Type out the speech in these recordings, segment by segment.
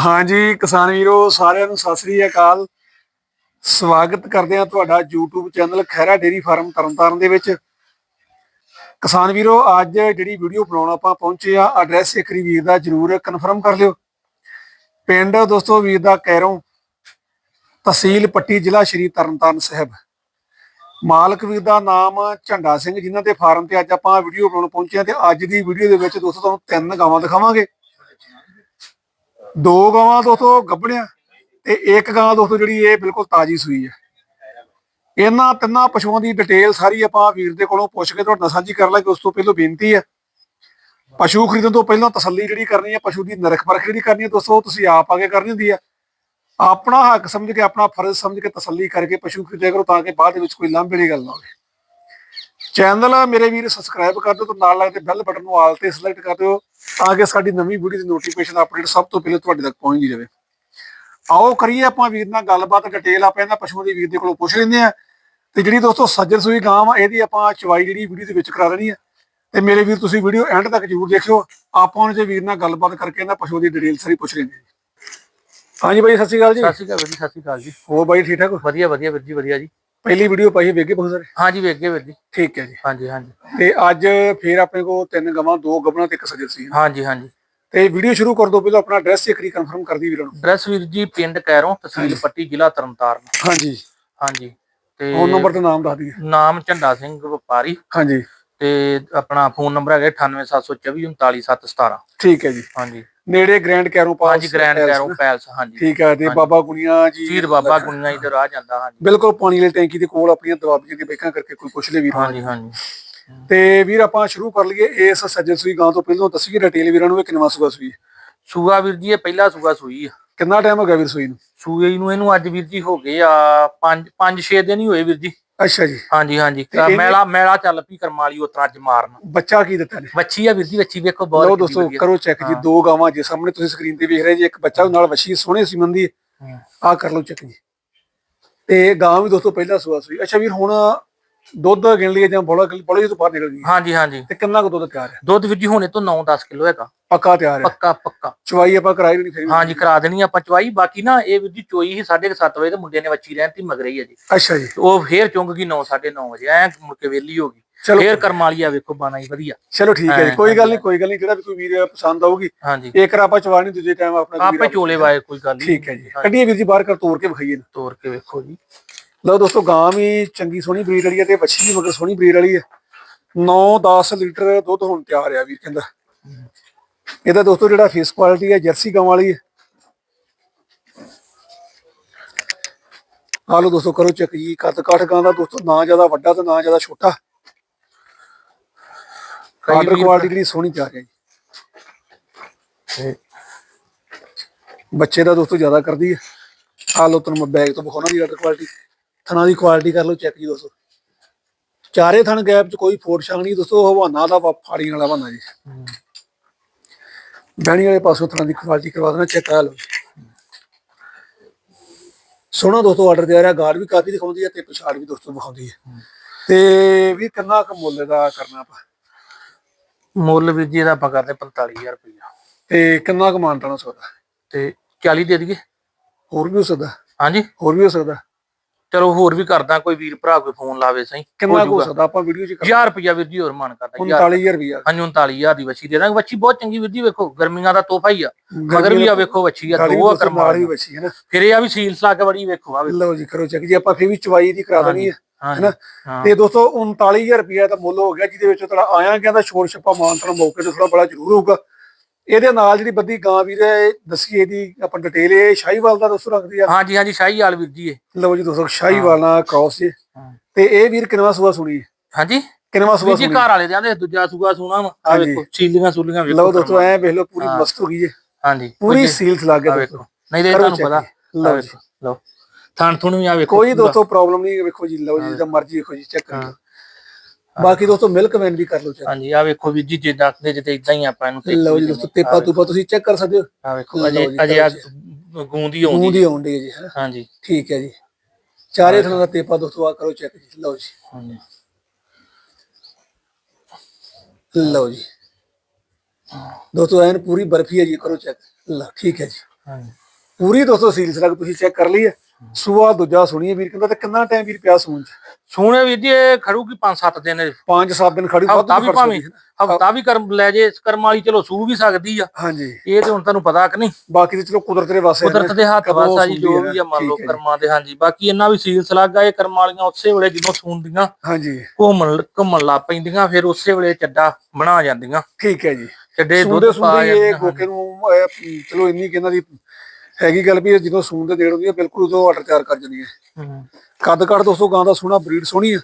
ਹਾਂਜੀ, ਕਿਸਾਨ ਵੀਰੋ, ਸਾਰਿਆਂ ਨੂੰ ਸਤਿ ਸ੍ਰੀ ਅਕਾਲ। ਸਵਾਗਤ ਕਰਦੇ ਹਾਂ ਤੁਹਾਡਾ YouTube channel Khaira dairy farm Tarn Taran ਦੇ ਵਿੱਚ। ਕਿਸਾਨ ਵੀਰੋ, ਅੱਜ ਜਿਹੜੀ ਵੀਡੀਓ ਬਣਾਉਣ ਆਪਾਂ ਪਹੁੰਚੇ ਆ ਐਡਰੈਸ ਇੱਕ ਵਾਰੀ ਵੀਰ ਦਾ ਜਰੂਰ ਕਨਫਰਮ ਕਰ ਲਿਓ। ਪਿੰਡ ਦੋਸਤੋ, ਵੀਰ ਦਾ ਕੈਰੋਂ ਤਹਿਸੀਲ ਪੱਟੀ ਜ਼ਿਲ੍ਹਾ ਸ਼੍ਰੀ ਤਰਨਤਾਰਨ ਸਾਹਿਬ। ਮਾਲਕ ਵੀਰ ਦਾ ਨਾਮ ਝੰਡਾ ਸਿੰਘ, ਜਿਨ੍ਹਾਂ ਦੇ ਫਾਰਮ ਤੇ ਅੱਜ ਆਪਾਂ ਵੀਡੀਓ ਬਣਾਉਣ ਪਹੁੰਚੇ ਆ ਤੇ ਅੱਜ ਦੀ ਵੀਡੀਓ ਦੇ ਵਿੱਚ ਦੋਸਤੋ ਤੁਹਾਨੂੰ ਤਿੰਨ ਗਾਵਾਂ ਦਿਖਾਵਾਂਗੇ। ਦੋ ਗਾਵਾਂ ਦੋਸਤੋ ਗੱਭਣਿਆ ਤੇ ਇੱਕ ਗਾਂ ਦੋਸਤੋ ਜਿਹੜੀ ਇਹ ਬਿਲਕੁਲ ਤਾਜੀ ਸੂਈ ਹੈ। ਇਹਨਾਂ ਤਿੰਨਾਂ ਪਸ਼ੂਆਂ ਦੀ ਡਿਟੇਲ ਸਾਰੀ ਆਪਾਂ ਵੀਰ ਦੇ ਕੋਲੋਂ ਪੁੱਛ ਕੇ ਤੁਹਾਡੇ ਨਾਲ ਸਾਂਝੀ ਕਰ ਲਾਂਗੇ, ਉਸ ਤੋਂ ਪਹਿਲਾਂ ਬੇਨਤੀ ਹੈ। ਪਸ਼ੂ ਖਰੀਦਣ ਤੋਂ ਪਹਿਲਾਂ ਤਸੱਲੀ ਜਿਹੜੀ ਕਰਨੀ ਹੈ, ਪਸ਼ੂ ਦੀ ਨਰਖ ਪਰਖ ਜਿਹੜੀ ਕਰਨੀ ਹੈ ਦੋਸਤੋ ਤੁਸੀਂ ਆਪ ਆ ਕੇ ਕਰਨੀ ਹੁੰਦੀ ਹੈ। ਆਪਣਾ ਹੱਕ ਸਮਝ ਕੇ, ਆਪਣਾ ਫਰਜ਼ ਸਮਝ ਕੇ ਤਸੱਲੀ ਕਰਕੇ ਪਸ਼ੂ ਖਰੀਦਿਆ ਕਰੋ ਤਾਂ ਕਿ ਬਾਅਦ ਦੇ ਵਿੱਚ ਕੋਈ ਲਾਂਭੇ ਵਾਲੀ ਗੱਲ ਨਾ ਹੋਵੇ। ਚੈਨਲ ਮੇਰੇ ਵੀਰ ਸਬਸਕ੍ਰਾਈਬ ਕਰ ਦਿਓ ਤੇ ਨਾਲ ਲੱਗਦੇ ਬੈਲ ਬਟਨ ਨੂੰ ਆਲ ਤੇ ਸਿਲੈਕਟ ਕਰ ਦਿਓ। ਤਾਂ ਕਿ ਸਾਡੀ ਨਵੀਂ ਵੀਡੀਓ ਦੀ ਨੋਟੀਫਿਕੇਸ਼ਨ ਅਪਡੇਟ ਸਭ ਤੋਂ ਪਹਿਲੇ ਤੁਹਾਡੇ ਤੱਕ ਪਹੁੰਚਦੀ ਰਹੇ। ਆਓ ਕਰੀਏ ਆਪਾਂ ਵੀਰ ਨਾਲ ਗੱਲਬਾਤ ਡਿਟੇਲ ਆਪਾਂ ਇਹਨਾਂ ਪਸ਼ੂਆਂ ਦੀ ਵੀਰ ਦੇ ਕੋਲੋਂ ਪੁੱਛ ਲੈਂਦੇ ਆ ਤੇ ਜਿਹੜੀ ਦੋਸਤੋ ਸੱਜਰ ਸੂਈ ਗਾਂ ਵਾ ਇਹਦੀ ਆਪਾਂ ਚਵਾਈ ਜਿਹੜੀ ਵੀਡੀਓ ਦੇ ਵਿੱਚ ਕਰਾ ਦੇਣੀ ਹੈ ਤੇ ਮੇਰੇ ਵੀਰ ਤੁਸੀਂ ਵੀਡੀਓ ਐਂਡ ਤੱਕ ਜ਼ਰੂਰ ਦੇਖਿਓ। ਆਪਾਂ ਹੁਣ ਜੇ ਵੀਰ ਨਾਲ ਗੱਲਬਾਤ ਕਰਕੇ ਇਹਨਾਂ ਪਸ਼ੂ ਦੀ ਡਿਟੇਲ ਸਾਰੀ ਪੁੱਛ ਲੈਂਦੇ ਹਾਂ। ਹਾਂਜੀ ਬਾਈ ਸਤਿ ਸ਼੍ਰੀ ਅਕਾਲ ਜੀ। ਸਤਿ ਸ਼੍ਰੀ ਅਕਾਲ ਜੀ ਸਤਿ ਸ਼੍ਰੀ ਅਕਾਲ ਜੀ। ਹੋਰ ਬਾਈ ਠੀਕ ਠਾਕ? ਵਧੀਆ ਵਧੀਆ ਵੀਰ ਜੀ ਵਧੀਆ ਜੀ। ਪਹਿਲੀ ਵੀਡੀਓ ਪਾਈ ਵੇਗੇ ਬਹੁਤ ਸਾਰੇ? ਹਾਂਜੀ ਵੇਖ ਗਏ ਵੀਰ ਜੀ। ਠੀਕ ਹੈ ਜੀ। ਹਾਂਜੀ ਹਾਂਜੀ। ਤੇ ਅੱਜ ਫੇਰ ਆਪਣੇ ਕੋਲ ਤਿੰਨ ਗਵਾਂ ਦੋ ਗੱਭਣਾ ਤੇ ਇੱਕ ਸੱਜਰ ਸੀ। ਹਾਂਜੀ ਹਾਂਜੀ। ਤੇ ਵੀਡੀਓ ਸ਼ੁਰੂ ਕਰ ਦੋ ਪਹਿਲਾਂ ਆਪਣਾ ਐਡਰੈਸ ਇੱਕ ਵਾਰੀ ਕਨਫਰਮ ਕਰ ਦੀ ਵੀਰਾਂ ਨੂੰ। ਡਰੈਸ ਵੀਰ ਜੀ ਪਿੰਡ ਕੈਰੋਂ ਤਹਿਸੀਲ ਪੱਟੀ ਜ਼ਿਲ੍ਹਾ ਤਰਨਤਾਰਨ। ਹਾਂਜੀ। ਹਾਂਜੀ। ਤੇ ਫੋਨ ਨੰਬਰ ਤੇ ਨਾਮ ਦੱਸ ਦਈਏ ਨਾਮ ਝੰਡਾ ਸਿੰਘ ਵਪਾਰੀ। ਹਾਂਜੀ। ਤੇ ਆਪਣਾ ਫੋਨ ਨੰਬਰ ਹੈਗਾ 9872439717 ਠੀਕ ਹੈ ਜੀ। ਹਾਂਜੀ। ਨੇੜੇ ਗ੍ਰੈਂਡ ਕੈਰੋ ਪਾਸ ਹਾਂਜੀ ਗ੍ਰੈਂਡ ਕੈਰੋਂ ਪੈਲਸ ਹਾਂਜੀ। ਠੀਕ ਹੈ ਤੇ। ਬਾਬਾ ਗੁਣੀਆਂ ਜੀ ਚੀਰ ਬਾਬਾ ਗੁਣੀਆਂ ਇਧਰ ਆ ਜਾਂਦਾ ਹਾਂਜੀ। ਬਿਲਕੁਲ ਪਾਣੀ ਵਾਲੀ ਟੈਂਕੀ ਦੇ ਕੋਲ ਆਪਣੀਆਂ ਦਵਾਬੀਆਂ ਦੀ ਬੈਕਾਂ ਕਰਕੇ ਕੋਈ ਪੁੱਛ ਲੈ ਵੀਰ ਹਾਂਜੀ ਹਾਂਜੀ। ਤੇ ਵੀਰ ਆਪਾਂ ਸ਼ੁਰੂ ਕਰ ਲਈਏ ਇਸ ਸੱਜਣ ਸੂਈ ਗਾਂ ਤੋਂ ਪਹਿਲਾਂ। ਦੱਸੀਏ ਡਿਟੇਲ ਵੀਰਾਂ ਨੂੰ ਇਹ ਕਿੰਨਵਾ ਸੂਆ ਸੂਈ। ਸੂਆ ਵੀਰ ਜੀ ਇਹ ਪਹਿਲਾ ਸੂਆ ਸੂਈ ਆ। ਕਿੰਨਾ ਟਾਈਮ ਹੋ ਗਿਆ ਵੀਰ ਸੂਈ ਨੂੰ? ਸੂਏ ਨੂੰ ਇਹਨੂੰ ਅੱਜ ਵੀਰ ਜੀ ਹੋ ਗਏ ਆ 5 5 6 ਦਿਨ ਹੀ ਹੋਏ ਵੀਰ ਜੀ। ਅੱਛਾ ਜੀ। ਹਾਂਜੀ ਹਾਂਜੀ। ਤੇ ਇਹਨੇ- ਮੈਲਾ ਮੈਲਾ ਚੱਲ ਪਈ ਕਰਮਾਲੀ ਉਤਰਾ ਅੱਜ ਮਾਰਨ। ਬੱਚਾ ਕੀ ਦਿੱਤਾ ਨੇ? ਵੱਛੀ ਆ ਵੀਰ ਜੀ ਵੱਛੀ ਵੇਖੋ ਬਹੁਤ ਲਓ ਦੋਸਤੋ। ਕਰੋ ਚੈੱਕ ਜੀ ਹਾਂ। ਦੋ ਗਾਵਾਂ ਜੇ ਸਾਹਮਣੇ ਤੁਸੀਂ ਸਕਰੀਨ ਤੇ ਵੇਖ ਰਹੇ ਜੀ ਇੱਕ ਬੱਚਾ ਨਾਲ ਵਸ਼ੀ ਸੋਹਣੇ ਸੀਮਨ ਦੀ। ਆਹ ਕਰ ਲਓ ਚੈੱਕ ਜੀ। ਤੇ ਗਾਂ ਵੀ ਦੋਸਤੋ ਪਹਿਲਾਂ ਸੂਆ ਸੂਈ। ਅੱਛਾ ਵੀਰ ਹੁਣ ਦੁੱਧ ਗਿਣ ਲਈਏ ਜਾਂ ਬੋਲਾ ਬੋਲੇ ਤੋਂ ਬਾਹਰ ਨਿਕਲ ਗਈ ਹਾਂਜੀ ਹਾਂਜੀ। ਤੇ ਕਿੰਨਾ ਕੁ ਦੁੱਧ ਤਿਆਰ ਹੈ? ਦੁੱਧ ਵੀਰ ਜੀ ਹੁਣੇ ਤੋਂ 9-10 ਕਿਲੋ ਹੈਗਾ। ਪੱਕਾ ਤਿਆਰ ਹੈ? ਪੱਕਾ ਪੱਕਾ। ਚਵਾਈ ਆਪਾਂ ਕਰਾਈ ਨਹੀਂ ਫਿਰ। ਹਾਂਜੀ ਕਰਾ ਦੇਣੀ ਆਪਾਂ ਚਵਾਈ। ਬਾਕੀ ਨਾ ਇਹ ਵੀਰ ਜੀ ਚੋਈ ਸੀ 7:30 ਵਜੇ ਤੇ ਮੁੰਡੇ ਨੇ ਵੱਛੀ ਰਹਿਣ ਮਗਰ ਹੀ ਹੈ ਜੀ। ਅੱਛਾ ਜੀ। ਉਹ ਫੇਰ ਚੁੰਗ ਗਈ 9 9:30 ਵਜੇ। ਐ ਮੁੜ ਕੇ ਵੇਲੀ ਹੋ ਗਈ। ਫੇਰ ਕਰਮਾਲੀਆ ਵੇਖੋ ਬਾਣਾ ਹੀ ਵਧੀਆ। ਚਲੋ ਠੀਕ ਹੈ ਜੀ। ਹਾਂ, ਕੋਈ ਗੱਲ ਨਹੀਂ ਕੋਈ ਗੱਲ ਨਹੀਂ। ਜਿਹੜਾ ਵੀ ਕੋਈ ਵੀਰ ਪਸੰਦ ਆਊਗੀ ਇੱਕ ਰ ਆਪਾਂ ਚਵਾ ਨਹੀਂ ਦੂਜੇ ਟਾਈਮ ਆਪਣਾ ਆਪੇ ਚੋਲੇ ਵਾਏ ਕੋਈ ਗੱਲ ਨਹੀਂ। ਠੀਕ ਹੈ ਜੀ। ਕੱਢੀਏ ਵੀਰ ਜੀ ਬਾਹਰ ਕਰ ਤੋੜ ਕੇ ਵਿਖਾਈਏ ਤੋੜ ਕੇ ਵੇਖੋ ਜੀ। ਲਓ ਦੋਸਤੋ ਗਾਂ ਵੀ ਚੰਗੀ ਸੋਹਣੀ ਬਰੀਡ ਵਾਲੀ ਹੈ ਤੇ ਵੱਛੀ ਵੀ ਮਗਰ ਸੋਹਣੀ ਬਰੀਡ ਵਾਲੀ ਹੈ। 9-10 ਲੀਟਰ ਦੁੱਧ ਹੁਣ ਤਿਆਰ ਆ ਵੀਰ ਕਹਿੰਦਾ। ਇਹਦਾ ਦੋਸਤੋ ਜਿਹੜਾ ਫੇਸ ਕੁਆਲਿਟੀ ਹੈ ਜਰਸੀ ਗਾਂ ਵਾਲੀ ਹੈ। ਆ ਲਓ ਦੋਸਤੋ ਕਰੋ ਚੈੱਕ ਜੀ ਕੱਦ ਕਾਠ ਗਾਂ ਦਾ ਦੋਸਤੋ ਨਾ ਜ਼ਿਆਦਾ ਵੱਡਾ ਤੇ ਨਾ ਜ਼ਿਆਦਾ ਛੋਟਾ। ਆਰਡਰ ਕੁਆਲਿਟੀ ਜਿਹੜੀ ਸੋਹਣੀ ਤਿਆਰ ਹੈ ਜੀ। ਬੱਚੇ ਦਾ ਦੋਸਤੋ ਜ਼ਿਆਦਾ ਕਰਦੀ ਹੈ। ਆ ਲਓ ਤੁਹਾਨੂੰ ਮੈਂ ਬੈਗ ਤੋਂ ਵਿਖਾਉਣਾ ਦੀ ਆਰਡਰ ਕੁਆਲਿਟੀ ਥਣਾ ਦੀ ਕੁਆਲਿਟੀ ਕਰ ਲਓ ਚੈੱਕ ਜੀ ਦੋਸਤੋ ਚਾਰੇ ਥਣ ਗੈਪ ਚ ਕੋਈ ਫੋਟ ਛਾਂਗ ਨਹੀਂ ਦੋਸਤੋ ਹਵਾਨਾ ਦਾ ਵਾ- ਫਾੜੀ ਵਾਲਾ ਬਣਾ ਜੀ। ਬਹਿਣੀ ਵਾਲੇ ਪਾਸੋਂ ਥਣਾ ਦੀ ਕੁਆਲਿਟੀ ਕਰਵਾ ਦੇਣਾ ਚੈੱਕ ਕਰ ਲਓ ਸੋਹਣਾ ਦੋਸਤੋ ਆਰਡਰ ਦੇ ਰਿਹਾ ਗਾਰਡ ਵੀ ਕਾਫੀ ਦਿਖਾਉਂਦੀ ਹੈ ਤੇ ਪਛਾੜ ਵੀ ਦੋਸਤੋ ਵਿਖਾਉਂਦੀ ਹੈ। ਤੇ ਵੀ ਕਿੰਨਾ ਕੁ ਮੁੱਲ ਦਾ ਕਰਨਾ ਆਪਾਂ? ਮੁੱਲ ਵੀਰ ਜੀ ਇਹਦਾ ਆਪਾਂ ਕਰਦੇ 45000 ਰੁਪਇਆ ਤੇ ਕਿੰਨਾ ਕੁ ਮਾਨਤਾਣਾ ਸਕਦਾ ਤੇ 40 ਦੇ ਦਈਏ। ਹੋਰ ਵੀ ਹੋ ਸਕਦਾ। ਹਾਂਜੀ। ਹੋਰ ਵੀ ਹੋ ਸਕਦਾ। ਚਲੋ ਹੋਰ ਵੀ ਕਰਦਾ ਕੋਈ ਵੀਰ ਭਰਾ ਕੋਈ ਫੋਨ ਲਾਵੇ ਸਹੀ ਕਿੰਨਾ ਹੋ ਸਕਦਾ ਆਪਾਂ ਵੀਡੀਓ ਚ ਕਰ 1000 ਰੁਪਇਆ ਵੀਰ ਜੀ ਹੋਰ ਮਨ ਕਰਦਾ 1000 39000 ਰੁਪਇਆ ਹਾਂਜੀ 39000 ਦੀ ਵੱਛੀ ਦੇ ਦਾਂਗੇ। ਵੱਛੀ ਬਹੁਤ ਚੰਗੀ ਵੀਰ ਜੀ ਵੇਖੋ ਗਰਮੀਆਂ ਦਾ ਤੋਹਫਾ ਹੀ ਆ। ਮਗਰ ਵੀ ਆ ਵੇਖੋ ਵੱਛੀ ਆ ਦੋ ਆ ਨਾਲ ਕਰਮਾਲੀ ਹੀ ਨਾ। ਫਿਰ ਇਹ ਆ ਵੀ ਸੀਲਸ ਲਾ ਕੇ ਬੜੀ ਵੇਖੋ ਆ ਲਓ ਜੀ ਕਰੋ ਚੈੱਕ ਜੀ ਆਪਾਂ ਫੇਰ ਵੀ ਚਵਾਈ ਦੀ ਕਰਾ ਦੇਣੀ ਹੈ ਹਾਂਜੀ ਹੈਨਾ ਤੇ ਦੋਸਤੋ 39000 ਰੁਪਇਆ ਦਾ ਮੁੱਲ ਹੋ ਗਿਆ ਜਿਹਦੇ ਵਿੱਚ ਤੁਹਾਡਾ ਆਇਆ ਕਹਿੰਦਾ ਛੋੜ ਛੱਪਾ ਮਾਨਤਨ ਮੌਕੇ ਤੇ ਥੋੜਾ ਬੜਾ ਜ਼ਰੂਰ ਹੋਊਗਾ। ਇਹਦੇ ਨਾਲ ਜਿਹੜੀ ਬੱਦੀ ਗਾਂ ਵੀਰ ਹੈ ਦੱਸੀ ਇਹਦੀ ਆਪਾਂ ਡਿਟੇਲ ਇਹ ਸ਼ਾਹੀਵਾਲ ਦਾ ਦੋਸਤੋ ਰੱਖਦੀ ਆ। ਹਾਂਜੀ ਹਾਂਜੀ ਸ਼ਾਹੀ ਵਾਲ ਵੀਰ ਜੀ ਇਹ। ਲਓ ਜੀ ਦੋਸਤੋ ਸ਼ਾਹੀਵਾਲ ਨਾਲ ਕ੍ਰਾਸ ਜੀ। ਤੇ ਇਹ ਵੀਰ ਕਿੰਨਵਾ ਸੂਆ ਸੁਣੀ ਹੈ? ਹਾਂਜੀ? ਕਿੰਨਵਾ ਸੂਆ ਵੀਰ ਜੀ ਸੁਣੀ? ਘਰ ਵਾਲੇ ਦੇ ਆਂਦੇ ਦੂਜਾ ਸੂਗਾ ਸੁਣਾ ਵਾ। ਆ। ਵੇਖੋ ਸੀਲੀਆਂ ਸੂਲੀਆਂ ਵੇਖੋ ਲਓ ਦੋਸਤੋ ਐ ਵੇਖ ਲਓ ਪੂਰੀ। ਮਸਤ ਹੋ ਗਈ ਹੈ ਹਾਂਜੀ। ਪੂਰੀ ਸੀਲਸ ਲੱਗ ਗਿਆ ਵੇਖੋ। ਨਹੀਂ ਤੇ ਤੁਹਾਨੂੰ ਪਤਾ। ਲਓ ਲਓ। ਥਣ ਥੁਣ ਵੀ ਆ ਵੇਖੋ ਕੋਈ ਦੋਸਤੋ ਪ੍ਰੋਬਲਮ ਨਹੀਂ ਵੇਖੋ ਜੀ ਲਓ ਜੀ ਜਿੱਦਾਂ ਮਰਜ਼ੀ ਵੇਖੋ ਜੀ ਚੈੱਕ ਕਰ ਬਾਕੀ ਦੋਸਤੋ ਮਿਲਕ ਵੈਨ ਵੀ ਕਰ ਲਓ ਚੈੱਕ। ਹਾਂਜੀ ਆ ਵੇਖੋ ਵੀਰ ਜੀ ਜਿੱਦਾਂ ਦੇ ਜਿੱਤੇ ਇਦਾਂ ਹੀ ਆਪਾਂ ਇਹਨੂੰ ਲਓ ਜੀ ਦੋਸਤੋ ਤੇਪਾ ਤੂਪਾ ਤੁਸੀਂ ਚੈੱਕ ਕਰ ਸਕਦੇ ਹੋ? ਆ ਵੇਖੋ ਅਜੇ ਜੀ, ਅਜੇ ਗੂੰਦੀ ਆਉਂਦੀ ਦੀ ਆਉਂਦੀ ਹੈ ਜੀ ਹਾਂਜੀ। ਠੀਕ ਹੈ ਜੀ। ਚਾਰੇ ਥਾਂ ਦਾ ਤੇਪਾ ਦੋਸਤੋ ਆ ਕਰੋ ਚੈੱਕ ਜੀ ਲਓ ਜੀ। ਹਾਂਜੀ। ਲਓ ਜੀ। ਦੋਸਤੋ ਐਨ ਪੂਰੀ ਬਰਫੀ ਹੈ ਜੀ ਕਰੋ ਚੈੱਕ। ਲਓ ਠੀਕ ਹੈ ਜੀ। ਹਾਂਜੀ। ਪੂਰੀ ਦੋਸਤੋ ਸੀਲ ਸਲਗ ਤੁਸੀਂ ਚੈੱਕ ਕਰ ਲਈ ਹੈ। ਸੂਆ ਦੂਜਾ ਸੁਣੀਏ ਵੀਰ ਕਹਿੰਦਾ ਤੇ ਕਿੰਨਾ ਟਾਈਮ ਵੀਰ ਪਿਆ ਸੂਣ ਚ? ਸੋਹਣੇ ਵੀਰ ਜੀ ਇਹ ਖੜੂਗੀ 5-7 ਦਿਨ। 5-7 ਦਿਨ ਖੜੀ ਹਫਤਾ ਵੀ ਭਾਵੇਂ। ਹਫਤਾ ਵੀ ਕਰਮ ਲੈ ਜੇ ਕਰਮ ਵਾਲੀ ਚਲੋ ਸੂ ਵੀ ਸਕਦੀ ਆ। ਹਾਂਜੀ। ਇਹ ਤੇ ਹੁਣ ਤੁਹਾਨੂੰ ਪਤਾ ਕਿ ਨਹੀਂ। ਬਾਕੀ ਤੇ ਚਲੋ ਕੁਦਰਤ ਦੇ ਵਾਸਤੇ ਕੁਦਰਤ ਦੇ ਹੱਥ ਵਾਸਾ ਜੀ ਜੋ ਵੀ ਆ ਮੰਨ ਲਓ। ਕਰਮਾਂ ਦੇ ਹਾਂਜੀ। ਬਾਕੀ ਇਹਨਾਂ ਵੀ ਸੀਲ ਸਲਾਗਾ ਇਹ ਕਰਮਾਂ ਵਾਲੀਆਂ ਉਸੇ ਵੇਲੇ ਜਦੋਂ ਸੂੰਦੀਆਂ ਹਾਂਜੀ। ਘੁੰਮਣ ਘੁੰਮਣ ਲੱਗ ਪੈਂਦੀਆਂ ਫਿਰ ਉਸੇ ਵੇਲੇ ਚੱਡਾ ਬਣਾ ਜਾਂਦੀਆਂ। ਠੀਕ ਹੈ ਜੀ। ਚੱਡੇ ਦੁੱਧ ਪਾ ਸੁੰਦੇ ਇਹ ਜਾਂਦੀਆਂ ਗੋਕੇ ਨੂੰ ਅਹ, ਚਲੋ ਇੰਨੀ ਕਿ ਇਹਨਾਂ ਦੀ ਹੈਗੀ ਗੱਲ ਵੀ ਇਹ ਜਦੋਂ ਸੂੰਦੇ ਦੇੜ ਹੁੰਦੀ ਹੈ ਬਿਲਕੁਲ ਉਦੋਂ ਆਰਡਰ ਤਿਆਰ ਕਰ ਜਾਂਦੀ ਹੈ। ਕੱਦ ਕੱਦ ਦੋਸਤੋ ਗਾਂ ਦਾ ਸੋਹਣਾ ਬਰੀਡ ਸੋਹਣੀ ਹੈ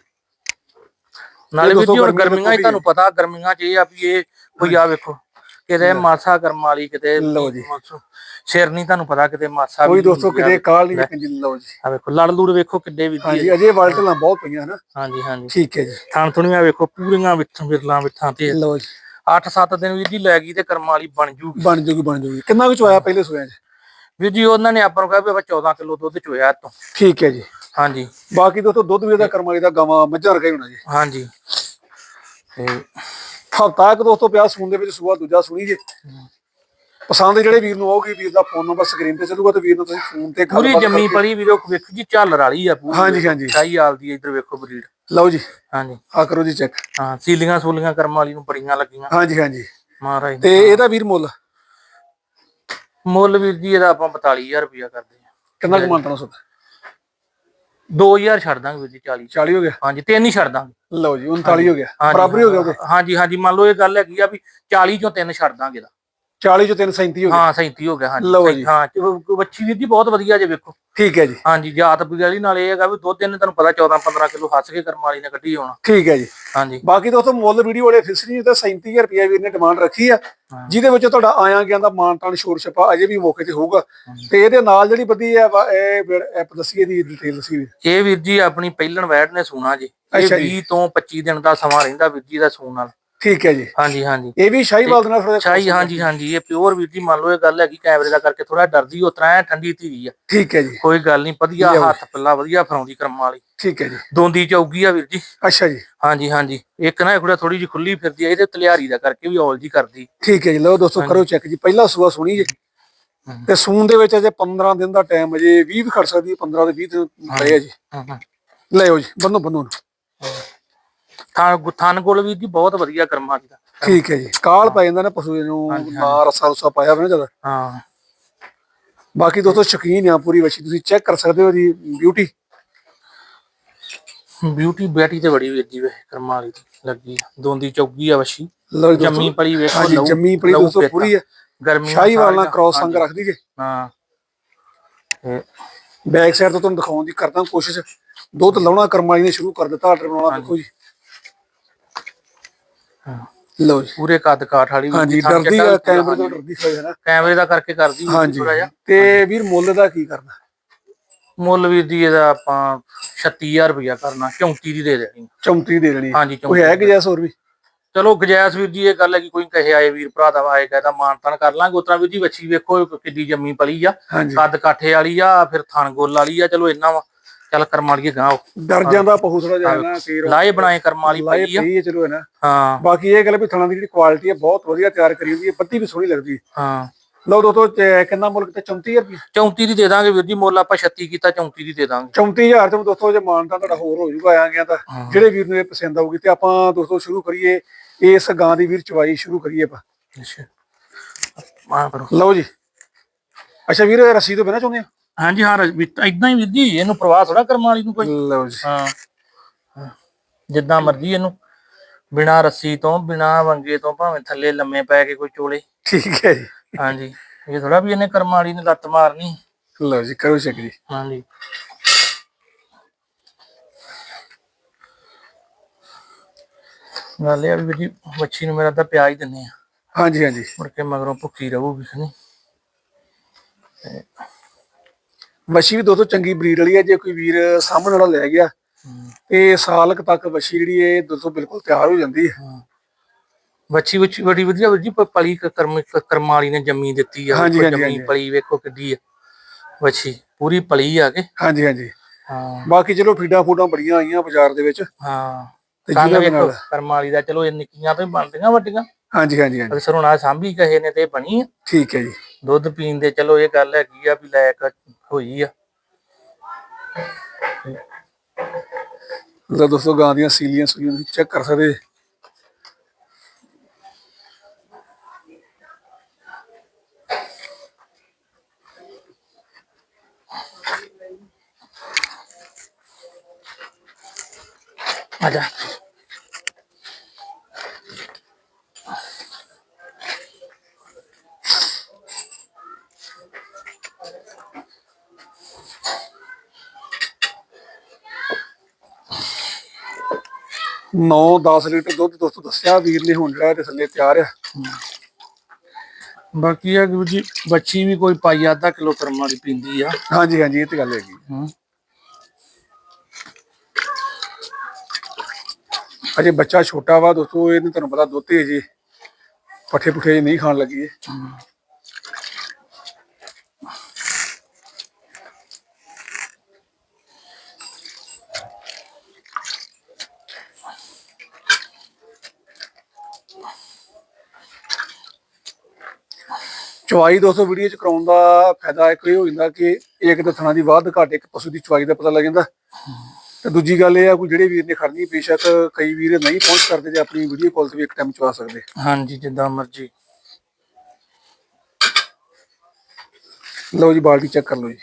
ਨਾਲੇ ਵੀ ਜੀ ਹੁਣ ਗਰਮੀਆਂ ਹੀ ਤੁਹਾਨੂੰ ਪਤਾ ਗਰਮੀਆਂ 'ਚ ਇਹ ਆ ਵੀ ਇਹ ਕੋਈ ਆ ਵੇਖੋ ਕਿਤੇ ਮਾਸਾ ਕਰਮ ਵਾਲੀ ਕਿਤੇ ਲਓ ਜੀ। ਸਿਰ ਨਹੀਂ ਤੁਹਾਨੂੰ ਪਤਾ ਕਿਤੇ ਮਾਸਾ ਕੋਈ ਵੀ ਦੋਸਤੋ। ਕਿਤੇ ਕਾਲ ਨਹੀਂ ਕੰਜੀ ਲਓ ਜੀ। ਆ ਵੇਖੋ ਲੜ ਲੂੜ ਵੇਖੋ ਕਿੱਡੇ ਵੀ ਹਾਂਜੀ ਅਜੇ ਵਾਲਟਲਾਂ ਬਹੁਤ ਪਈਆਂ ਹਨਾ? ਹਾਂਜੀ ਹਾਂਜੀ। ਠੀਕ ਹੈ ਜੀ। ਥਾਂ ਥੁਣੀਆਂ ਵੇਖੋ ਪੂਰੀਆਂ ਵਿੱਥਾਂ ਵਿਰਲਾਂ ਵਿੱਥਾਂ ਤੇ। ਲਓ ਜੀ। 8-7 ਦਿਨ ਵੀਰ ਜੀ ਲੈ ਗਈ ਤੇ ਕਰਮ ਵਾਲੀ ਬਣ ਜੂਗੀ। ਬਣ ਜੂਗੀ ਬਣ ਜੂਗੀ। ਕਿੰਨਾ ਕੁ ਚੋਇਆ ਪਹਿਲੇ ਸੋਇਆ ਚ ਵੀਰ ਜੀ ਉਹਨਾਂ ਨੇ ਆਪਾਂ ਨੂੰ ਕਿਹਾ ਵੀ ਆਪਾਂ 14 ਕਿਲੋ ਦੁੱਧ ਚੋਇਆ ਤੋਂ ਠੀਕ ਹੈ ਜੀ। ਹਾਂਜੀ। ਬਾਕੀ ਦੋਸਤੋ ਦੁੱਧ ਵੀ ਇਹਦਾ ਕਰਮਾਲੀ ਦਾ ਗਾਵਾਂ ਮੱਝਾਂ ਹੀ ਹੋਣਾ ਜੀ। ਹਾਂਜੀ। ਤੇ ਹਫਤਾ ਇੱਕ ਦੋਸਤੋ ਪਿਆ ਸੂਨ ਦੇ ਵਿੱਚ ਸੂਆ ਦੂਜਾ ਸੁਣੀ ਜੇ। ਪਸੰਦ ਜਿਹੜੇ ਵੀਰ ਨੂੰ ਆਉਗੀ ਵੀਰ ਦਾ ਫੋਨ ਨੰਬਰ ਸਕਰੀਨ ਤੇ ਚੱਲੂਗਾ ਤੇ ਵੀਰ ਨੂੰ ਤੁਸੀਂ ਫੋਨ ਤੇ ਪੂਰੀ ਜੰਮੀ ਪਲੀ ਵੀਰੋ ਵੇਖੋ ਜੀ ਝਾਲਰ ਵਾਲੀ ਆ ਪੂਰੀ। ਹਾਂਜੀ, ਹਾਂਜੀ। ਸ਼ਾਹੀ ਆਲ ਦੀ ਇੱਧਰ ਵੇਖੋ ਬਰੀਡ ਲਓ ਜੀ। ਹਾਂਜੀ। ਆ ਕਰੋ ਜੀ ਚੈੱਕ ਹਾਂ ਸੀਲੀਆਂ ਸੂਲੀਆਂ ਕਰਮ ਵਾਲੀ ਨੂੰ ਬੜੀਆਂ ਲੱਗੀਆਂ। ਹਾਂਜੀ ਹਾਂਜੀ। ਮਹਾਰਾਜ। ਤੇ ਇਹਦਾ ਵੀਰ ਮੁੱਲ? ਮੁੱਲ ਵੀਰ ਜੀ ਇਹਦਾ ਆਪਾਂ 42000 ਰੁਪਇਆ ਕਰਦੇ ਆ ਕਿੰਨਾ ਕੁ ਮੰਨਣਾ ਸੁਤ 2000 ਛੱਡ ਦਾਂਗੇ ਵੀਰ ਜੀ 40 40 ਹੋ ਗਿਆ? ਹਾਂਜੀ ਤਿੰਨ ਹੀ ਛੱਡ ਦਾਂਗੇ। ਲਓ ਜੀ 39 ਹੋ ਗਿਆ। ਬਰਾਬਰ ਹੀ ਗਿਆ ਹਾਂਜੀ ਹਾਂਜੀ ਮੰਨ ਲਓ ਇਹ ਗੱਲ ਹੈਗੀ ਆ ਵੀ 40 ਚੋਂ ਤਿੰਨ ਛੱਡ ਦਾਂਗੇ ਦਾ 40 ਚੋਂ 3 37 ਹੋ ਗਿਆ ਹਾਂ 37 ਹੋ ਗਿਆ ਹਾਂਜੀ। ਲਓ ਸਹੀ- ਜੀ। ਹਾਂ ਚਲੋ ਵੱਛੀ ਵੀਰ ਜੀ ਬਹੁਤ ਵਧੀਆ ਜੇ ਵੇਖੋ। ਠੀਕ ਹੈ ਜੀ। ਹਾਂਜੀ ਜਾਤ ਵਾਲੀ ਨਾਲ ਇਹ ਹੈਗਾ ਵੀ ਦੁੱਧ ਇਹਨੇ ਤੁਹਾਨੂੰ ਪਤਾ 14 15 ਕਿਲੋ ਹੱਸ ਕੇ ਕਰਮ ਵਾਲੀ ਨੇ ਕੱਢੀ ਆਉਣਾ ਠੀਕ ਹੈ ਜੀ। ਹਾਂਜੀ। ਬਾਕੀ ਦੋਸਤੋ ਮੁੱਲ ਵੀਡੀਓ ਵਾਲੇ ਫਿਕਸ ਨਹੀਂ ਤੇ 37000 ਰੁਪਏ ਵੀਰ ਨੇ ਡਿਮਾਂਡ ਰੱਖੀ ਆ ਹਾਂ। ਜਿਹਦੇ ਵਿੱਚ ਤੁਹਾਡਾ ਆਇਆ ਗਿਆ ਦਾ ਮਾਨਤਾਨ ਸ਼ੋਰ ਛਪਾ ਅਜੇ ਵੀ ਮੌਕੇ ਤੇ ਹੋਊਗਾ। ਤੇ ਇਹਦੇ ਨਾਲ ਜਿਹੜੀ ਬੱਦੀ ਹੈ ਵਾ- ਇਹ ਐਪ ਦੱਸੀਏ ਦੀ ਡਿਟੇਲ ਦੱਸੀ ਵੀਰ ਇਹ ਵੀਰ ਜੀ ਆਪਣੀ ਪਹਿਲਣ ਵੈੜ ਨੇ ਸੂਣਾ ਜੀ। ਇਹ ਅੱਛਾ ਜੀ। 20 ਤੋਂ 25 ਦਿਨ ਦਾ ਸਮਾਂ ਰਹਿੰਦਾ ਵੀਰ ਜੀ ਦਾ ਸੂਣ ਨਾਲ। ਠੀਕ ਹੈ ਜੀ। ਹਾਂਜੀ ਹਾਂਜੀ। ਇਹ ਵੀ ਸ਼ਾਹੀਵਾਲ ਦੇ ਨਾਲ ਥੋੜਾ ਸ਼ਾਹੀ ਹਾਂਜੀ ਹਾਂਜੀ ਇਹ ਪਿਓਰ ਵੀਰ ਜੀ ਮੰਨ ਲਓ ਇਹ ਗੱਲ ਹੈਗੀ ਕੈਮਰੇ ਦਾ ਕਰਕੇ ਥੋੜਾ ਡਰਦੀ ਉਹ ਤਰ੍ਹਾਂ ਠੰਡੀ ਧੀਰੀ ਆ। ਠੀਕ ਹੈ ਜੀ। ਕੋਈ ਗੱਲ ਨਹੀਂ ਵਧੀਆ। ਹੱਥ ਪੱਲਾ ਵਧੀਆ ਫਰਾਉਂਦੀ ਕਰਮ ਵਾਲੀ। ਠੀਕ ਹੈ ਜੀ। ਦੋਂਦੀ ਚੌਗੀ ਆ ਵੀਰ ਜੀ। ਅੱਛਾ ਜੀ। ਹਾਂਜੀ ਹਾਂਜੀ। ਇੱਕ ਨਾ ਇਹ ਥੋੜੀ ਜਿਹੀ ਖੁੱਲੀ ਫਿਰਦੀ ਆ ਇਹਦੇ ਤਲਿਆਰੀ ਦਾ ਕਰਕੇ ਵੀ ਔਲ ਜੀ ਕਰਦੀ। ਠੀਕ ਹੈ ਜੀ ਲਓ ਦੋਸਤੋ ਕਰੋ ਚੈੱਕ ਜੀ ਪਹਿਲਾ ਸੂਆ ਸੁਣੀ ਜੀ। ਤੇ ਸੂਨ ਦੇ ਵਿੱਚ ਅਜੇ 15 ਦਿਨ ਦਾ ਟਾਈਮ ਅਜੇ 20 ਵੀ ਖੜ ਸਕਦੀ ਹੈ 15 ਦੇ 20 ਦਿਨ ਪਏ ਆ ਜੀ। ਲਿਓ ਜੀ ਬੰਨੋ ਬੰਨੋ। ਨੂੰ। ਥਾਨ ਥਾਨ ਕੋਲ ਵੀਰ ਜੀ ਬਹੁਤ ਵਧੀਆ ਕਰਮਾਂ ਦੀ ਦਾ। ਠੀਕ ਹੈ ਜੀ। ਕਾਲ ਪੈ ਜਾਂਦਾ ਨਾ ਪਸ਼ੂ ਨੂੰ ਨਾ ਰਸਾ ਰਸਾ ਪਾਇਆ ਹੋਵੇ ਨਾ ਹਾਂ। ਬਾਕੀ ਦੋਸਤੋ ਸ਼ੌਕੀਨ ਆ ਪੂਰੀ ਵਛੀ ਤੁਸੀਂ ਚੈੱਕ ਕਰ ਸਕਦੇ ਹੋ ਜੀ ਬਿਊਟੀ ਬਿਊਟੀ ਬੈਟੀ ਤੇ ਬੜੀ ਵੀਰ ਜੀ ਵੇ ਕਰਮਾਂ ਵਾਲੀ ਦੀ ਲੱਗੀ ਦੋਂਦੀ ਚੌਗੀ ਆ ਜੀ ਜੰਮੀ ਪਲੀ ਵੇਖੋ ਹਾਂਜੀ ਜੰਮੀ ਪਲੀ ਦੋਸਤੋ। ਪੂਰੀ ਹੈ ਗਰਮੀ ਸ਼ਾਹੀਵਾਲ ਨਾਲ ਕ੍ਰਾਸ ਸੰਗ ਰੱਖਦੀ ਜੇ ਹਾਂ। ਬੈਕ ਸਾਈਡ ਤੋਂ ਤੁਹਾਨੂੰ ਦਿਖਾਉਣ ਦੀ ਕਰਦਾ ਕੋਸ਼ਿਸ਼। ਦੁੱਧ ਲਾਉਣਾ ਕਰਮਾਈ ਨੇ ਸ਼ੁਰੂ ਕਰ ਦਿੱਤਾ ਆਰਡਰ ਬਣਾਉਣਾ ਦੇਖੋ ਜੀ। ਹਾਂ। ਲਓ ਜੀ। ਪੂਰੇ ਕੱਦ ਕਾਠ ਵਾਲੀ ਹਾਂਜੀ ਡਰਦੀ ਆ ਕੈਮਰੇ ਤੋਂ। ਡਰਦੀ ਹੋਈ ਹੈ ਨਾ। ਕੈਮਰੇ ਦਾ ਕਰਕੇ ਕਰਦੀ ਹਾਂਜੀ। ਥੋੜਾ ਜਿਹਾ। ਤੇ ਵੀਰ ਮੁੱਲ ਦਾ ਕੀ ਕਰਨਾ? ਮੁੱਲ ਵੀਰ ਜੀ ਇਹਦਾ ਆਪਾਂ 36000 ਰੁਪਇਆ ਕਰਨਾ 34 ਦੀ ਦੇ ਦੇਣੀ। 34 ਦੇ ਦੇਣੀ। ਹਾਂਜੀ ਕੋਈ 34 ਹੈ ਕਿ ਜੈਸ ਹੋਰ ਵੀ? ਚਲੋ ਗਜੈਸ ਵੀਰ ਜੀ ਇਹ ਗੱਲ ਹੈ ਕਿ ਕੋਈ ਕਹੇ ਆਏ ਵੀਰ ਭਰਾ ਦਾ ਆਏ ਕਹਿੰਦਾ ਮਾਨਤਾਨ ਕਰ ਲਾਂਗੇ। ਉਤਰਾ ਵੀਰ ਜੀ ਵੱਛੀ ਵੇਖੋ ਕਿੱਡੀ ਜੰਮੀ ਪਲੀ ਆ। ਕੱਦ ਕਾਠੇ ਵਾਲੀ ਆ ਫਿਰ ਥਣ ਗੋਲ ਵਾਲੀ ਆ। ਚਲੋ ਇੰਨਾ ਵਾ। ਚੱਲ ਕਰਮ ਵਾਲੀ ਗਾਂ ਡਰ ਜਾਂਦਾ ਪਹੂ ਥੋੜਾ ਜਿਹਾ ਨਾ ਫੇਰ ਲਾਏ ਬਣਾਏ ਕਰਮ ਵਾਲੀ ਪਈ ਆ। ਹੈ ਚਲੋ ਹੈ ਨਾ। ਹਾਂ। ਬਾਕੀ ਇਹ ਗੱਲ ਵੀ ਥਣਾ ਦੀ ਜਿਹੜੀ ਕੁਆਲਿਟੀ ਹੈ ਬਹੁਤ ਵਧੀਆ ਤਿਆਰ ਕਰੀ ਹੁੰਦੀ ਹੈ ਪੱਤੀ ਵੀ ਸੋਹਣੀ ਲੱਗਦੀ ਹੈ ਹਾਂ। ਲਓ ਦੋਸਤੋ ਕਿੰਨਾ ਮੁੱਲ ਕਿਤੇ? 34000 ਰੁਪਏ 34 ਦੀ ਦੇ ਦਾਂਗੇ ਵੀਰ ਜੀ ਮੁੱਲ ਆਪਾਂ 36 ਕੀਤਾ 34 ਦੀ ਦੇ ਦਾਂਗੇ। 34000 ਤੋਂ ਦੋਸਤੋ ਜੇ ਮਾਨਤਾ ਤੁਹਾਡਾ ਹੋਰ ਹੋ ਜਾਊਗਾ ਆਇਆ ਗਿਆ ਤਾਂ ਹਾਂ। ਜਿਹੜੇ ਵੀਰ ਨੂੰ ਇਹ ਪਸੰਦ ਆਊਗੀ ਤੇ ਆਪਾਂ ਦੋਸਤੋ ਸ਼ੁਰੂ ਕਰੀਏ ਇਸ ਗਾਂ ਦੀ ਵੀਰ ਚਵਾਈ ਸ਼ੁਰੂ ਕਰੀਏ ਆਪਾਂ। ਅੱਛਾ। ਮਾਂ ਕਰੋ। ਲਓ ਜੀ। ਅੱਛਾ ਵੀਰ ਰੱਸੀ ਤੋਂ ਬਿਨਾ ਚਾਹੁੰਦੇ ਆ? ਹਾਂਜੀ ਹਾਂ ਇਦਾਂ ਹੀ ਵੀਰ ਜੀ ਇਹਨੂੰ ਪ੍ਰਵਾਹ ਥੋੜਾ ਕਰਮ ਵਾਲੀ ਨੂੰ ਕੋਈ। ਲਓ ਜੀ। ਹਾਂ। ਜਿੱਦਾਂ ਮਰਜ਼ੀ ਇਹਨੂੰ ਬਿਨਾ ਰੱਸੀ ਤੋਂ ਬਿਨਾ ਵੰਗੇ ਤੋਂ ਭਾਵੇਂ ਥੱਲੇ ਲੰਮੇ ਪੈ ਕੇ ਕੋਈ ਚੋਲੇ। ਠੀਕ ਹੈ ਜੀ। ਹਾਂਜੀ ਇਹ ਥੋੜਾ ਵੀ ਇਹਨੇ ਕਰਮ ਵਾਲੀ ਨੇ ਲੱਤ ਮਾਰਨੀ। ਲਓ ਜੀ ਕਰੋ ਜੀ। ਹਾਂਜੀ। ਗੱਲ ਇਹ ਆ ਵੀ ਜੀ ਮੱਛੀ ਨੂੰ ਮੇਰਾ ਤਾਂ ਪਿਆਜ ਹੀ ਦਿੰਨੇ ਆ। ਹਾਂਜੀ ਹਾਂਜੀ। ਮੁੜ ਕੇ ਮਗਰੋਂ ਭੁੱਖੀ ਰਹੂਗੀ ਨਹੀਂ ਵਸ਼ੀ ਵੀ ਦੋਸਤੋ ਚੰਗੀ ਬਰੀਡ ਵਾਲੀ ਹੈ ਜੇ ਕੋਈ ਵੀਰ ਸਾਹਮਣੇ ਵਾਲਾ ਲੈ ਗਿਆ ਤੇ ਸਾਲ ਕੁ ਤੱਕ ਵਸ਼ੀ ਜਿਹੜੀ ਹੈ ਦੋਸਤੋ ਬਿਲਕੁਲ ਤਿਆਰ ਹੋ ਜਾਂਦੀ ਹੈ। ਬੱਚੀ ਬੱਚੀ ਬੜੀ ਵਧੀਆ ਜੀ ਪਲੀ ਕ- ਕਰਮ ਕ- ਕਰਮ ਵਾਲੀ ਨੇ ਜੰਮੀ ਦਿੱਤੀ ਆ ਜੰਮੀ। ਪਲੀ ਵੇਖੋ ਕਿੱਡੀ ਆ ਬੱਚੀ ਪੂਰੀ ਪਲੀ ਆ ਕੇ। ਹਾਂਜੀ ਹਾਂਜੀ। ਹਾਂ। ਬਾਕੀ ਚਲੋ ਫੀਡਾਂ ਫੂਡਾਂ ਬੜੀਆਂ ਆਈਆਂ ਬਾਜ਼ਾਰ ਦੇ ਵਿੱਚ। ਹਾਂ। ਤੇ ਜਿਹਦੇ ਨਾਲ ਕਰਮ ਵਾਲੀ ਦਾ ਚਲੋ ਇਹ ਨਿੱਕੀਆਂ ਤੋਂ ਬਣਦੀਆਂ ਵੱਡੀਆਂ। ਹਾਂਜੀ ਹਾਂਜੀ ਹਾਂਜੀ। ਅਕਸਰ ਹੁਣ ਆ ਸਾਂਭੀ ਕਹੇ ਨੇ ਤੇ ਬਣੀ ਆ। ਠੀਕ ਹੈ ਜੀ। ਦੁੱਧ ਪੀਣ ਦੇ ਚਲੋ ਇਹ ਗੱਲ ਹੈਗੀ ਆ ਵੀ ਲਾਇਕ ਹੋਈ ਆ ਲਓ ਦੋਸਤੋ ਗਾਂ ਦੀਆਂ ਸੀਲੀਆਂ ਸੂਲੀਆਂ ਤੁਸੀਂ ਚੈੱਕ ਕਰ ਸਕਦੇ। ਆ ਜਾ ਨੌ 10 ਲੀਟਰ ਦੁੱਧ ਦੋਸਤੋ ਦੱਸਿਆ ਵੀਰ ਨੇ ਹੁਣ ਜਿਹੜਾ ਇਹਦੇ ਥੱਲੇ ਤਿਆਰ ਆ। ਬਾਕੀ ਆ ਕਿ ਜੀ ਬੱਚੀ ਵੀ ਕੋਈ ਪਾਈ ਅੱਧਾ ਕਿਲੋ ਕਰਮਾਂ ਦੀ ਪੀਂਦੀ ਆ। ਹਾਂਜੀ ਹਾਂਜੀ ਇਹ ਤੇ ਗੱਲ ਹੈਗੀ। ਹੂੰ। ਅਜੇ ਬੱਚਾ ਛੋਟਾ ਵਾ ਦੋਸਤੋ ਇਹਨੂੰ ਤੁਹਾਨੂੰ ਪਤਾ ਦੁੱਧ ਤੇ ਜੀ ਪੱਠੇ ਪੁੱਠੇ ਨਹੀਂ ਖਾਣ ਲੱਗੀ ਇਹ। ਚਵਾਈ ਦੋਸਤੋ ਵੀਡੀਓ ਚ ਕਰਾਉਣ ਦਾ ਫਾਇਦਾ ਇੱਕ ਇਹ ਹੋ ਜਾਂਦਾ ਕਿ ਇੱਕ ਥਣਾ ਦੀ ਵਾਧ ਘਾਟ ਇੱਕ ਪਸ਼ੂ ਦੀ ਚਵਾਈ ਦਾ ਪਤਾ ਲੱਗ ਜਾਂਦਾ। ਤੇ ਦੂਜੀ ਗੱਲ ਇਹ ਆ ਕੋਈ ਜਿਹੜੇ ਵੀਰ ਨੇ ਖੜਨੀ ਬੇਸ਼ੱਕ ਕਈ ਵੀਰ ਨਹੀਂ ਪਹੁੰਚ ਕਰਦੇ ਤੇ ਆਪਣੀ ਵੀਡੀਓ ਕਾਲ ਤੇ ਵੀ ਇੱਕ ਟਾਈਮ ਚਵਾ ਸਕਦੇ। ਹਾਂਜੀ ਜਿੱਦਾਂ ਮਰਜ਼ੀ। ਲਓ ਜੀ ਬਾਲਟੀ ਚੈੱਕ ਕਰ ਲਓ ਜੀ।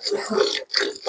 最后一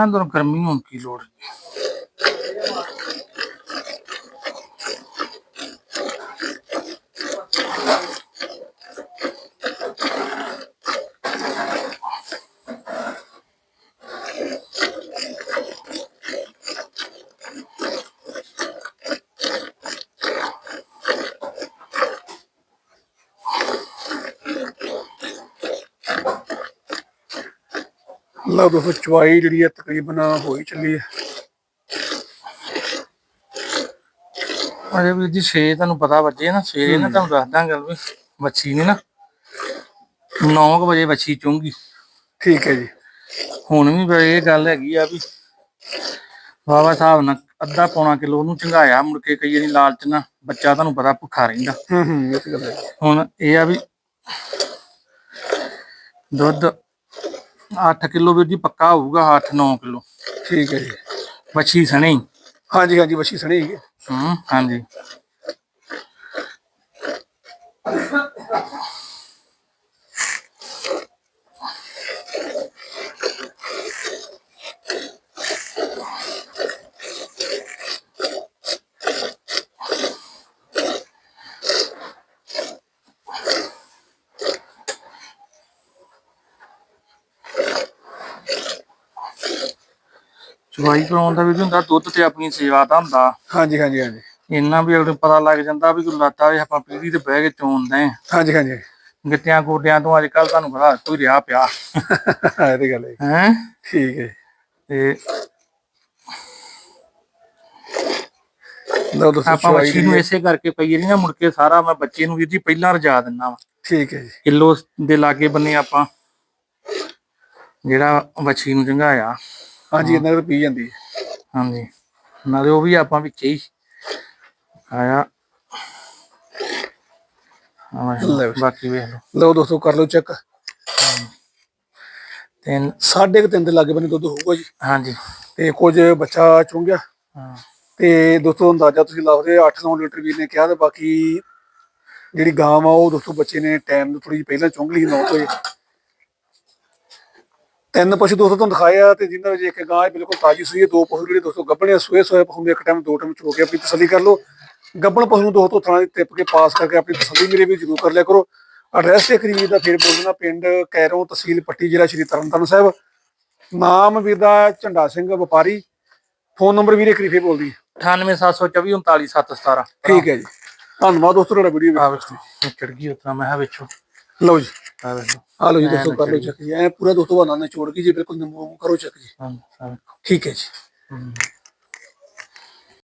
ਰਹਿਣ ਦੋ ਗਰਮੀ ਹੋਣ ਕੀ ਲਓ ਦੋਸਤੋ ਚਵਾਈ ਜਿਹੜੀ ਹੈ ਤਕਰੀਬਨ ਹੋ ਹੀ ਚੱਲੀ ਹੈ। ਅਜੇ ਵੀਰ ਜੀ 6 ਤੁਹਾਨੂੰ ਪਤਾ ਵੱਜੇ ਨਾ ਸਵੇਰੇ ਨਾ ਤੁਹਾਨੂੰ ਦੱਸਦਾ ਗੱਲ ਵੀ ਵੱਛੀ ਨੇ ਨਾ। 9 ਵਜੇ ਵੱਛੀ ਚੁੰਗੀ। ਠੀਕ ਹੈ ਜੀ। ਹੁਣ ਵੀ ਇਹ ਗੱਲ ਹੈਗੀ ਆ ਵੀ ਵਾਵਾ ਸਾਹਿਬ ਨਾਲ ਅੱਧਾ ਪੌਣਾ ਕਿਲੋ ਉਹਨੂੰ ਚੰਗਾਇਆ ਮੁੜ ਕੇ ਕਈ ਵਾਰੀ ਲਾਲਚ ਨਾਲ ਬੱਚਾ ਤੁਹਾਨੂੰ ਪਤਾ ਭੁੱਖਾ ਰਹਿੰਦਾ। ਹੂੰ ਹੂੰ ਇਹ ਗੱਲ ਹੈ। ਹੁਣ ਇਹ ਆ ਵੀ ਦੁੱਧ 8 ਕਿਲੋ ਵੀਰ ਜੀ ਪੱਕਾ ਹੋਊਗਾ 8-9 ਕਿਲੋ ਠੀਕ ਹੈ ਜੀ ਵੱਛੀ ਸਣੇ। ਹਾਂਜੀ ਹਾਂਜੀ ਵਸ਼ੀ ਸਣੀ ਹੈਗੀ। ਹੂੰ ਹਾਂਜੀ ਚਵਾਈ ਕਰਾਉਣ ਦਾ ਵੀ ਹੁੰਦਾ ਦੁੱਧ ਤੇ ਆਪਣੀ ਸੇਵਾ ਦਾ ਹੁੰਦਾ। ਹਾਂਜੀ ਹਾਂਜੀ ਹਾਂਜੀ। ਇੰਨਾ ਵੀ ਅਗਲੇ ਨੂੰ ਪਤਾ ਲੱਗ ਜਾਂਦਾ ਵੀ ਕੋਈ ਲਾਤਾ ਵੀ ਆਪਾਂ ਪੀੜੀ ਤੇ ਬਹਿ ਕੇ ਚੋਣਦੇ ਆਂ ਹਾਂਜੀ ਹਾਂਜੀ। ਗਿੱਟਿਆਂ ਗੋਡਿਆਂ ਤੋਂ ਅੱਜ ਕੱਲ ਤੁਹਾਨੂੰ ਪਤਾ ਕੋਈ ਰਿਹਾ ਪਿਆ। ਇਹ ਤਾਂ ਗੱਲ ਹੈ। ਹੈ? ਠੀਕ ਹੈ। ਤੇ ਲਓ ਦੋਸਤੋ ਆਪਾਂ ਜਿਹੜੀ ਨੂੰ। ਇਸੇ ਕਰਕੇ ਪਈ ਰਹੀ ਨਾ ਮੁੜ ਕੇ ਸਾਰਾ ਮੈਂ ਬੱਚੇ ਨੂੰ ਵੀਰ ਜੀ ਪਹਿਲਾਂ ਰਜਾ ਦਿੰਦਾ ਵਾ। ਠੀਕ ਹੈ ਜੀ। ਕਿਲੋ ਦੇ ਲਾਗੇ ਬੰਨੇ ਆਪਾਂ ਜਿਹੜਾ ਮੱਛੀ ਨੂੰ ਚੰਗਾਇਆ। ਹਾਂਜੀ ਇਹਨਾਂ ਨੂੰ ਪੀ ਜਾਂਦੀ ਹੈ। ਹਾਂਜੀ। ਨਾਲੇ ਉਹ ਵੀ ਆਪਾਂ ਵਿੱਚ ਹੀ ਆਇਆ। ਵੀ। ਬਾਕੀ ਵੇਖ ਲਓ। ਲਓ ਦੋਸਤੋ ਕਰ ਲਓ ਚੈੱਕ। ਤਿੰਨ ਸਾਢੇ ਤਿੰਨ ਦੇ ਲਾਗੇ ਬੰਨੇ ਦੁੱਧ ਹੋਊਗਾ ਜੀ। ਹਾਂਜੀ। ਤੇ ਕੁਝ ਬੱਚਾ ਚੁੰਗ ਗਿਆ ਹਾਂ। ਤੇ ਦੋਸਤੋ ਅੰਦਾਜ਼ਾ ਤੁਸੀਂ ਲਾਓ ਤੇ 8-9 ਲੀਟਰ ਵੀਰ ਨੇ ਕਿਹਾ ਤੇ ਬਾਕੀ ਜਿਹੜੀ ਗਾਂ ਆ ਉਹ ਦੋਸਤੋ ਬੱਚੇ ਨੇ ਟਾਈਮ ਤੋਂ ਥੋੜੀ ਪਹਿਲਾਂ ਚੁੰਗ ਲਈ 9 ਵਜੇ। ਤਿੰਨ ਪਸ਼ੂ ਦੋਸਤੋ ਤੁਹਾਨੂੰ ਦਿਖਾਏ ਆ ਤੇ ਜਿਨ੍ਹਾਂ ਵਿੱਚ ਇੱਕ ਗਾਂ ਹੈ ਬਿਲਕੁਲ ਤਾਜੀ ਸੂਈ ਹੈ ਦੋ ਪਸ਼ੂ ਜਿਹੜੇ ਦੋਸਤੋ ਗੱਭਣੇ ਸੂਏ ਸੂਏ ਪਸ਼ੂ ਨੂੰ ਇੱਕ ਟਾਈਮ ਦੋ ਟਾਈਮ ਚੋ ਕੇ ਆਪਣੀ ਤਸੱਲੀ ਕਰ ਲਓ। ਗੱਭਣ ਪਸ਼ੂ ਨੂੰ ਦੋਸਤੋ ਥਾਂ ਦੀ ਟਿੱਪ ਕੇ ਪਾਸ ਕਰਕੇ ਆਪਣੀ ਤਸੱਲੀ ਮੇਰੇ ਵੀ ਜ਼ਰੂਰ ਕਰ ਲਿਆ ਕਰੋ। ਐਡਰੈਸ ਇੱਕ ਵੀਰ ਦਾ ਫੇਰ ਬੋਲ ਦੇਣਾ ਪਿੰਡ ਕੈਰੋਂ ਤਹਿਸੀਲ ਪੱਟੀ ਜ਼ਿਲ੍ਹਾ ਸ਼੍ਰੀ ਤਰਨਤਾਰਨ ਸਾਹਿਬ। ਨਾਮ ਵੀਰ ਦਾ ਝੰਡਾ ਸਿੰਘ ਵਪਾਰੀ। ਫੋਨ ਨੰਬਰ ਵੀਰੇ ਕਰੀਫੇ ਬੋਲਦੀ। 98724 39717 ਠੀਕ ਹੈ ਜੀ। ਧੰਨਵਾਦ ਦੋਸਤੋ ਤੁਹਾਡਾ ਵੀਡੀਓ ਆ ਵੇਖੋ ਚੜ ਗਈ ਉਤਰਾ ਮੈਂ ਕਿਹਾ ਵੇਖੋ। ਲਓ ਜੀ। ਆ ਵੇਖੋ ਆ ਲਓ ਜੀ ਦੋਸਤੋ ਕਰ ਲਓ ਚੱਕ ਜੀ। ਐ ਪੂਰਾ ਦੋਸਤੋ ਬਣਾ ਨੇ ਛੋੜ ਕੇ ਜੀ ਬਿਲਕੁਲ ਨਿੰਬੂ ਕਰੋ ਚੱਕ ਜੀ। ਹਾਂ ਠੀਕ ਹੈ ਜੀ।